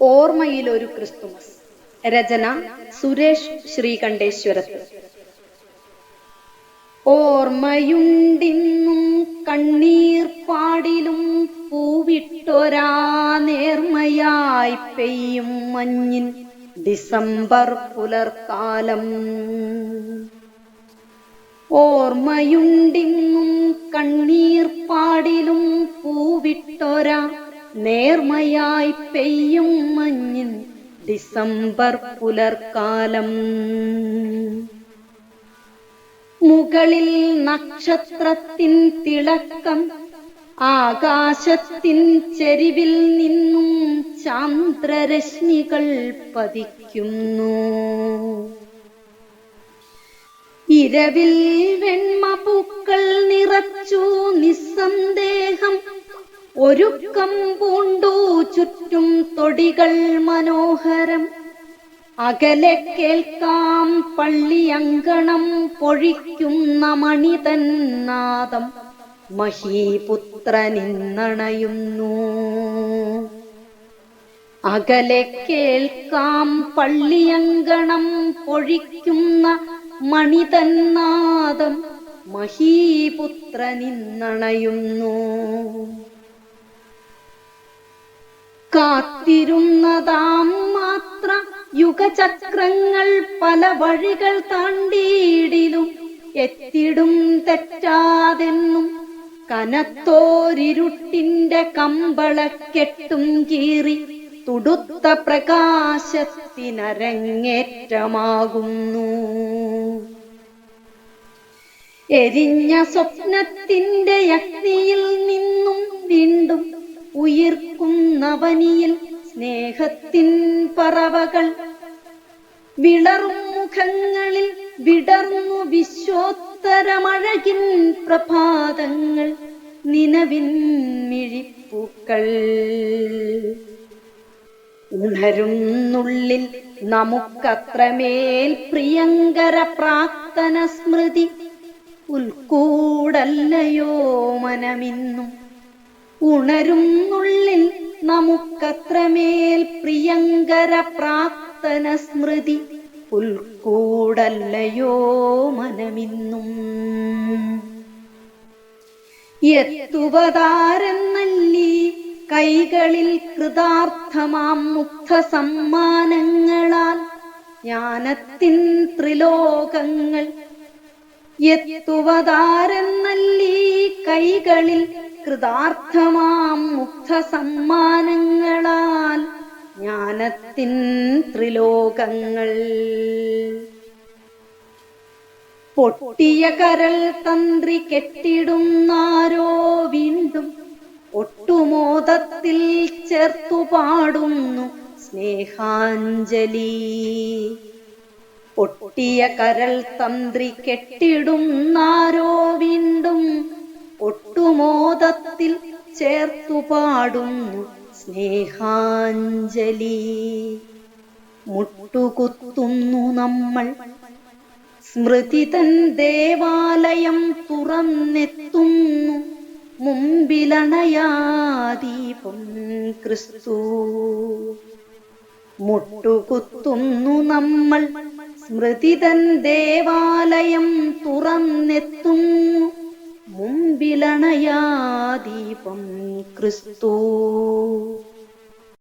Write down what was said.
ഓർമ്മയിൽ ഒരു ക്രിസ്തുമസ്. രചന സുരേഷ് ശ്രീകണ്ഠേശ്വരത്ത്. ഓർമ്മയുണ്ടിന്നും കണ്ണീർ പാടിലും പൂവിട്ടൊരാ നേർമയായി പെയ്യും മഞ്ഞിൻ ഡിസംബർ പുലർക്കാലം. ഓർമ്മയുണ്ടിന്നും കണ്ണീർ പാടിലും പൂവിട്ടൊരാ നേർമയായി പെയ്യും മഞ്ഞിൻ ഡിസംബർ പുലർക്കാലം. മുകളിൽ നക്ഷത്രത്തിൻ തിളക്കം ആകാശത്തിൻ ചെരിവിൽ നിന്നും ചാന്ദ്രരശ്മികൾ പതിക്കുന്നു. ഇരവിൽ വെണ്മപൂക്കൾ നിറച്ചു നിസ്സന്ദേഹം ഒരുക്കം പൂണ്ടു ചുറ്റും തൊടികൾ മനോഹരം. അകലെ കേൾക്കാം പള്ളിയങ്കണം പൊഴിക്കുന്ന മണിതൻ നാദം. മഹീപുത്രനിന്നണയുന്നു. അകലെ കേൾക്കാം പള്ളിയങ്കണം പൊഴിക്കുന്ന മണിതൻ നാദം. മഹീപുത്രനിന്നണയുന്നു. കാത്തിരുന്നതാം മാത്ര യുഗചക്രങ്ങൾ പല വഴികൾ താണ്ടിയിടിലും. എത്തിടും തെറ്റാതെന്നും കനത്തോരിരുട്ടിന്റെ കമ്പളക്കെട്ടും കീറി തുടുത്ത പ്രകാശത്തിനരങ്ങേറ്റമാകുന്നു. എരിഞ്ഞ സ്വപ്നത്തിന്റെ അഗ്നിയിൽ നിന്നും വീണ്ടും ഉയർക്കുന്നവനിയിൽ സ്നേഹത്തിൻ പറവകൾ വിളറും മുഖങ്ങളിൽ വിടർന്നു വിശ്വോത്തരമഴകിൻ പ്രഭാതങ്ങൾ നിലവിൻ മിഴിപ്പൂക്കൾ ഉണരുന്നുള്ളിൽ നമുക്കത്രമേൽ പ്രിയങ്കര പ്രാർത്ഥന സ്മൃതി ഉൾക്കൂടല്ലയോ മനമിന്നും ഉണരുന്നുള്ളിൽ നമുക്കത്രമേൽ പ്രിയങ്കര പ്രാർത്ഥന സ്മൃതി. ഉൾക്കൂടല്ലയോ മനമിന്നും. എത്തുവതാരെന്നല്ലി കൈകളിൽ കൃതാർത്ഥമാം മുക്ത സമ്മാനങ്ങളാൽ ജ്ഞാനത്തിൻ ത്രിലോകങ്ങൾ. എത്തുവതാരെന്നല്ലീ കൈകളിൽ കൃതാർത്ഥമാം മുക്ത സമ്മാനങ്ങളാൽ ജ്ഞാനത്തിൻ ത്രിലോകങ്ങൾ. പൊട്ടിയ കരൾ തന്ത്രി കെട്ടിടുന്നാരോ വീണ്ടും ഒട്ടുമോദത്തിൽ ചേർത്തു പാടുന്നു സ്നേഹാഞ്ജലി. പൊട്ടിയ കരൾ തന്ത്രി കെട്ടിടുന്നാരോ ഒട്ടുമോദത്തിൽ ചേർത്തു പാടുന്നു സ്നേഹാഞ്ജലി. മുട്ടുകുത്തുന്നു നമ്മൾ. സ്മൃതി തൻ ദേവാലയം തുറന്നെത്തുന്നു. മുമ്പിലണയാദീപം ക്രിസ്തു. മുട്ടുകുത്തുന്നു നമ്മൾ. സ്മൃതി തൻ ദേവാലയം തുറന്നെത്തുന്നു. മുമ്പിലണയാദീപം ക്രിസ്തു